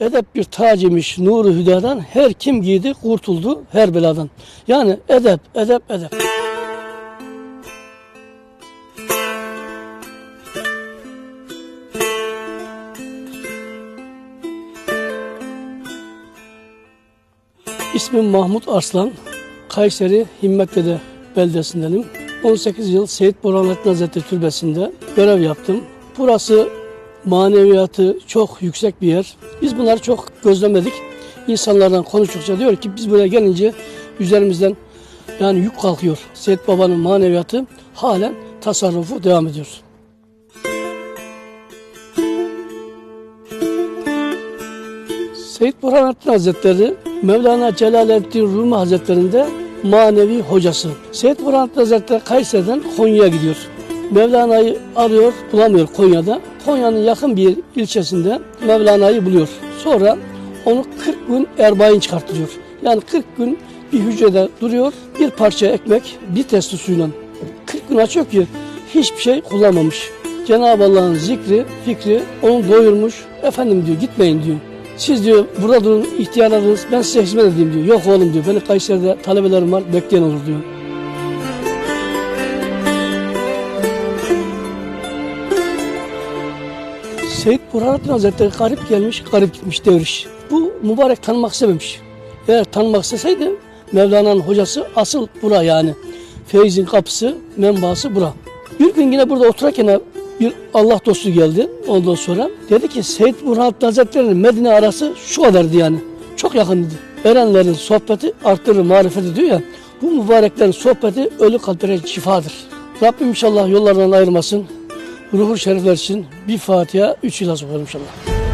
Edep bir tacimiş nuru hüdadan her kim giydi kurtuldu her beladan. Yani edep, edep, edep. İsmim Mahmut Arslan. Kayseri Himmetdede beldesindenim. 18 yıl Seyit Burhanettin Hazretleri Türbesi'nde görev yaptım. Burası maneviyatı çok yüksek bir yer. Biz bunları çok gözlemledik. İnsanlardan konuştukça diyor ki biz buraya gelince üzerimizden yani yük kalkıyor. Seyit Baba'nın maneviyatı halen tasarrufu devam ediyor. Seyit Burhanettin Hazretleri Mevlana Celaleddin Rumi Hazretleri'nde manevi hocası. Seyit Burhanettin Hazretleri Kayseri'den Konya'ya gidiyor. Mevlana'yı arıyor, bulamıyor Konya'da. Konya'nın yakın bir ilçesinde Mevlana'yı buluyor. Sonra onu 40 gün erbain çıkartıyor. Yani 40 gün bir hücrede duruyor. Bir parça ekmek, bir testi suyla. 40 gün açıyor ki hiçbir şey kullanmamış. Cenab-ı Allah'ın zikri, fikri onu doyurmuş. Efendim diyor gitmeyin diyor. Siz diyor burada durun ihtiyarlarınız ben size hizmet edeyim diyor. Yok oğlum diyor. Benim Kayseri'de talebelerim var bekleyen olur diyor. Seyit Burhanettin Hazretleri garip gelmiş, garip gitmiş devriş. Bu mübarek tanımak istememiş. Eğer tanımak isteseydi Mevlana'nın hocası asıl bura yani. Feyzin kapısı, menbaası bura. Bir gün yine burada otururken bir Allah dostu geldi ondan sonra. Dedi ki Seyit Burhanettin Hazretleri'nin Medine arası şu kadardı yani. Çok yakındı. Erenlerin sohbeti arttırır marifeti diyor ya. Bu mübareklerin sohbeti ölü kalplere şifadır. Rabbim inşallah yollardan ayırmasın. Ruhu şerifler için bir Fatiha, üç ilas okuyorum inşallah.